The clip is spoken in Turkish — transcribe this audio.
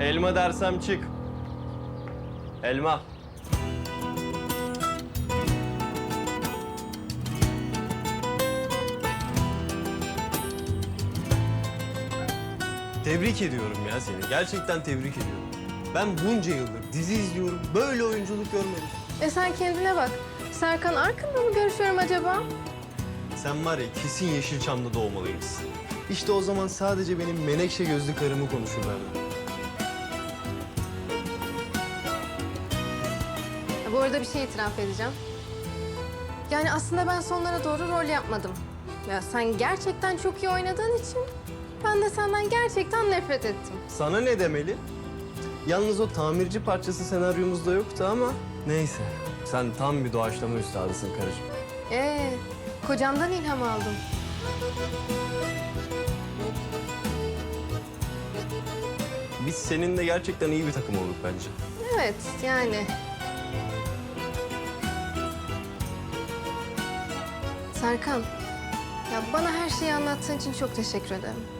Elma dersem çık. Elma. Tebrik ediyorum ya seni. Gerçekten tebrik ediyorum. Ben bunca yıldır dizi izliyorum. Böyle oyunculuk görmedim. E sen kendine bak. Serkan Arkın'la mı görüşüyorum acaba? Sen var ya kesin Yeşilçam'da doğmalıymışsın. İşte o zaman sadece benim menekşe gözlü karımı konuşurlardı. Bu arada bir şey itiraf edeceğim. Yani aslında ben sonlara doğru rol yapmadım. Ya sen gerçekten çok iyi oynadığın için ben de senden gerçekten nefret ettim. Sana ne demeli? Yalnız o tamirci parçası senaryomuzda yoktu ama neyse. Sen tam bir doğaçlama üstadısın karıcığım. Ee, kocamdan ilham aldım. Biz seninle gerçekten iyi bir takım olduk bence. Evet, yani. Serkan, ya bana her şeyi anlattığın için çok teşekkür ederim.